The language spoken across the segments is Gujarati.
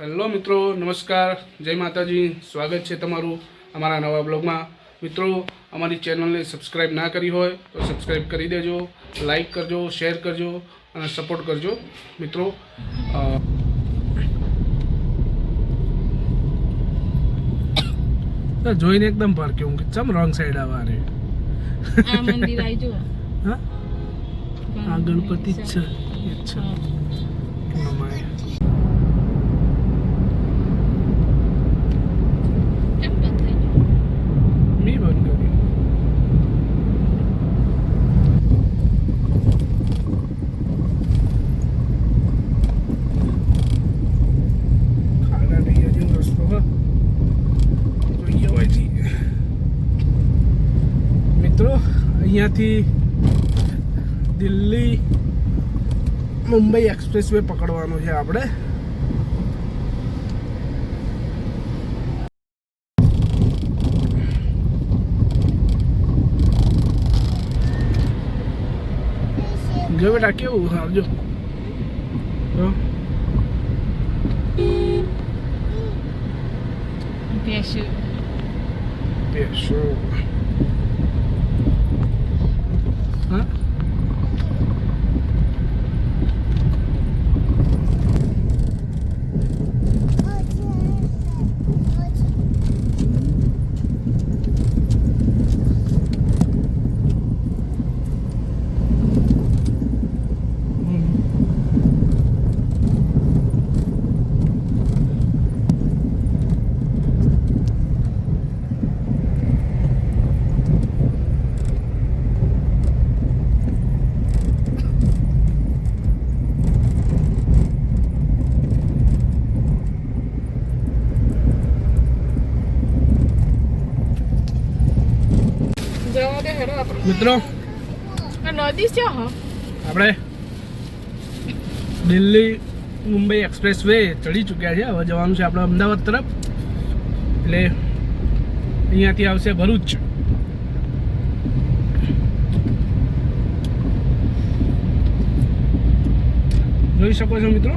હેલો મિત્રો નમસ્કાર. જય માતાજી. સ્વાગત છે તમારું અમારા નવા બ્લોગમાં. મિત્રો અમારી ચેનલને સબસ્ક્રાઈબ ના કરી હોય તો સબસ્ક્રાઈબ કરી દેજો લાઈક કરજો શેર કરજો અને સપોર્ટ કરજો. મિત્રો જોઈને એકદમ ભાર કેવું કે ચમ રોંગ સાઈડ આવવા રે? આ મંદિર આવી જો હા? આ ગણપતિ જ છે. અહીંયાથી દિલ્હી મુંબઈ એક્સપ્રેસ વે પકડવાનો છે આપણે. જો બેટા કેવું આવજો. તો ભેંસ્યું મિત્રો નદી છે આપણે દિલ્હી મુંબઈ એક્સપ્રેસ વે ચડી ચૂક્યા છે. હવે જવાનું છે આપણે અમદાવાદ તરફ. એટલે અહીંયાથી આવશે ભરૂચ. જોઈ શકો છો મિત્રો?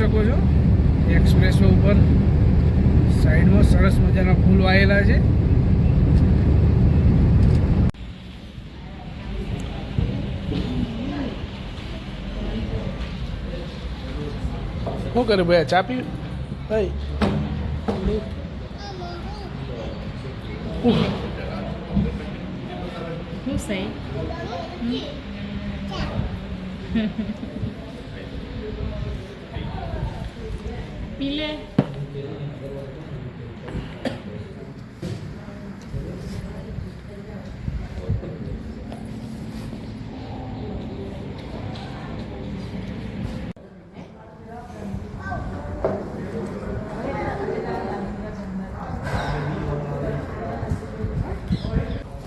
શકો છો. એક્સપ્રેસ ઉપર સાઈડમાં સરસ મજાના ફૂલ વાયેલા છે. શું કરે ભાઈ? ચા પી? ભાઈ. સહી पीले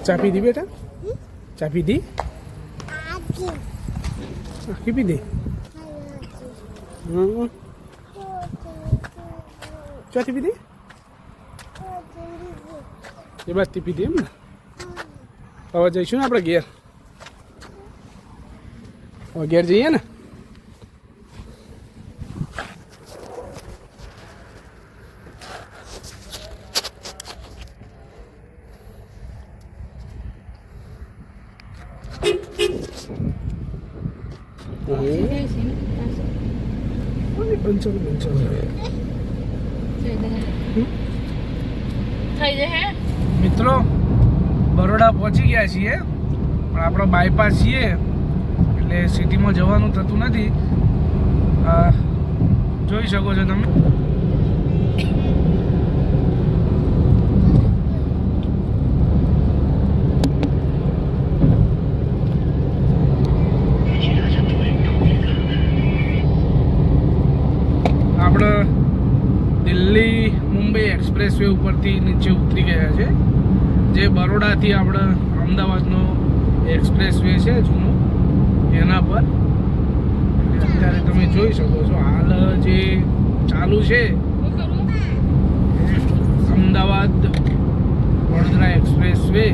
চাপি দিবি এটা? চাপি দি। চাপি দি হুম। ચોથી પીધી એ બાજથી પીધી એમ ને? હવે જઈશું ને આપણે ઘેર. હવે ઘેર જઈએ ને? પંચાવન પંચાવન થઈ જશે? મિત્રો બરોડા પહોંચી ગયા છીએ. પણ આપણો બાયપાસ છીએ. એટલે સિટીમાં જવાનું થતું નથી. જોઈ શકો છો તમે આપણે દિલ્હી મુંબઈ એક્સપ્રેસ વે ઉપરથી નીચે ઉતરી ગયા છે. જે બરોડાથી આપણે અમદાવાદનો એક્સપ્રેસ વે છે જૂનો, એના પર. અત્યારે તમે જોઈ શકો છો, હાલ જે ચાલુ છે અમદાવાદ વડોદરા એક્સપ્રેસ વે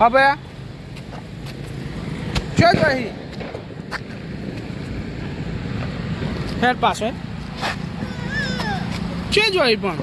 હા ભાઈ ક્યાં જાય હેર પાછળ છે જોઈ પણ.